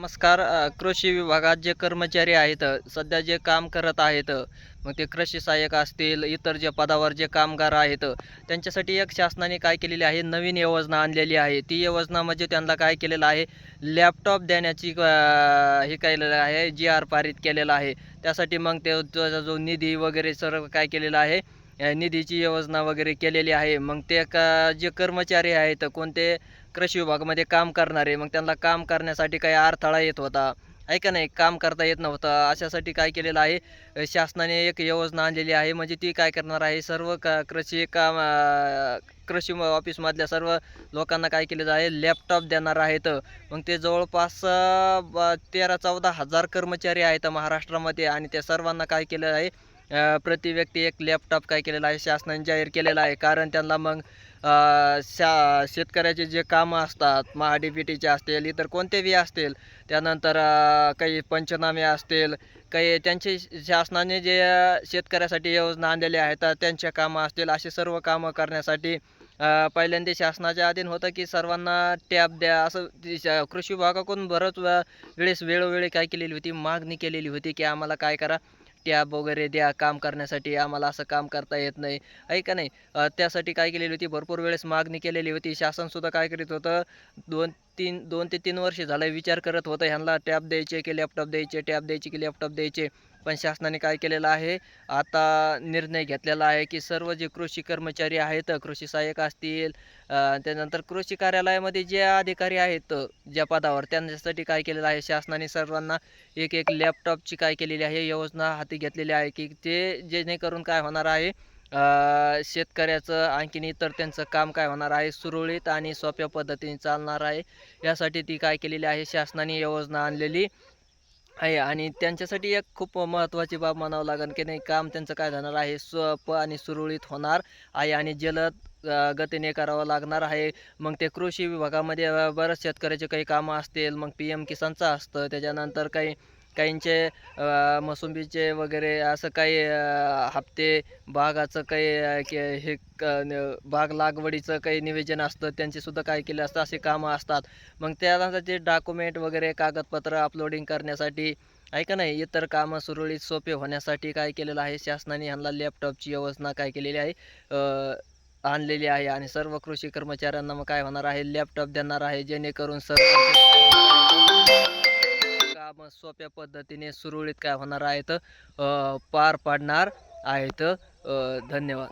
नमस्कार कृषी विभागात जे कर्मचारी आहेत सध्या जे काम करत आहेत मग ते कृषी सहाय्यक असतील इतर जे पदावर जे कामगार आहेत त्यांच्यासाठी एक शासनाने काय केलेली आहे? नवीन योजना आणलेली आहे. ती योजना म्हणजे त्यांना काय केलेलं आहे? लॅपटॉप देण्याची हे केलेलं आहे जी आर पारित केलेलं आहे. त्यासाठी मग ते त्याचा जो निधी वगैरे सर्व काय केलेलं आहे? निधीची योजना वगैरे केलेली आहे. मग ते का जे कर्मचारी आहेत कोणते कृषी विभागामध्ये काम करणारे मग त्यांना काम करण्यासाठी काही अडथळा येत होता. आहे का नाही? काम करता येत नव्हतं. अशासाठी काय केलेलं आहे? शासनाने एक योजना आणलेली आहे. म्हणजे ती काय करणार आहे? सर्व का कृषी काम कृषी ऑफिसमधल्या सर्व लोकांना काय केलेलं आहे? लॅपटॉप देणार आहेत. मग ते जवळपास ब- तेरा चौदा हजार कर्मचारी आहेत महाराष्ट्रामध्ये आणि त्या सर्वांना काय केलं आहे? प्रति व्यक्ती एक लॅपटॉप काय केलेला आहे शासनाने जाहीर केलेला आहे. कारण त्यांना मग शा शेतकऱ्याचे जे कामं असतात महा डी पी टीचे असतील इतर कोणतेही असतील त्यानंतर काही पंचनामे असतील काही त्यांचे शासनाने जे शेतकऱ्यासाठी योजना आणलेल्या आहेत त्यांच्या कामं असतील असे सर्व कामं करण्यासाठी पहिल्यांदा शासनाच्या अधीन होतं की सर्वांना टॅब द्या. असं कृषी विभागाकडून बरंच वेळेस वेळोवेळी काय केलेली होती मागणी केलेली होती की आम्हाला काय करा. टॅब वगैरे द्या काम करण्यासाठी आम्हाला असं काम करता येत नाही. आहे का नाही? त्यासाठी काय केलेली होती? भरपूर वेळेस मागणी केलेली होती. शासनसुद्धा काय करीत होतं? दोन तीन दोन ते तीन वर्ष झालं विचार करत होतं ह्यांना टॅब द्यायचे की लॅपटॉप द्यायचे टॅब द्यायचे की लॅपटॉप द्यायचे. पण शासनाने काय केलेलं आहे? आता निर्णय घेतलेला आहे की सर्व जे कृषी कर्मचारी आहेत कृषी सहाय्यक असतील त्यानंतर कृषी कार्यालयामध्ये जे अधिकारी आहेत ज्या पदावर त्यांच्यासाठी काय केलेलं आहे? शासनाने सर्वांना एक एक लॅपटॉपची काय केलेली आहे? योजना हाती घेतलेली आहे की ते जेणेकरून काय होणार आहे? शेतकऱ्याचं आणखीन इतर त्यांचं काम काय होणार आहे? सुरळीत आणि सोप्या पद्धतीने चालणार आहे. यासाठी ती काय केलेली आहे? शासनाने योजना आणलेली आहे आणि त्यांच्यासाठी एक खूप महत्त्वाची बाब म्हणावं लागेल की नाही काम त्यांचं काय जाणार आहे? सोपं आणि सुरळीत होणार आहे आणि जलद गतीने करावं लागणार आहे. मग ते कृषी विभागामध्ये बरंच शेतकऱ्याचे काही कामं असतील. मग पी एम किसानचं असतं. त्याच्यानंतर काही काहींचे मोसंबीचे वगैरे असं काही हप्ते बागाचं काही के- हे क- बाग लागवडीचं काही नियोजन असतं त्यांचेसुद्धा काय केलं असतं असे कामं असतात. मग त्यासाठी जे डॉक्युमेंट वगैरे कागदपत्र अपलोडिंग करण्यासाठी आहे का नाही? इतर कामं सुरळीत सोपे होण्यासाठी काय केलेलं आहे? शासनाने ह्यांना लॅपटॉपची योजना काय केलेली आहे? आणलेली आहे आणि सर्व कृषी कर्मचाऱ्यांना मग काय होणार आहे? लॅपटॉप देणार आहे जेणेकरून सर्व काम सोप्या पद्धतीने सुरळीत काय होणार आहेत पार पाडणार आहेत धन्यवाद.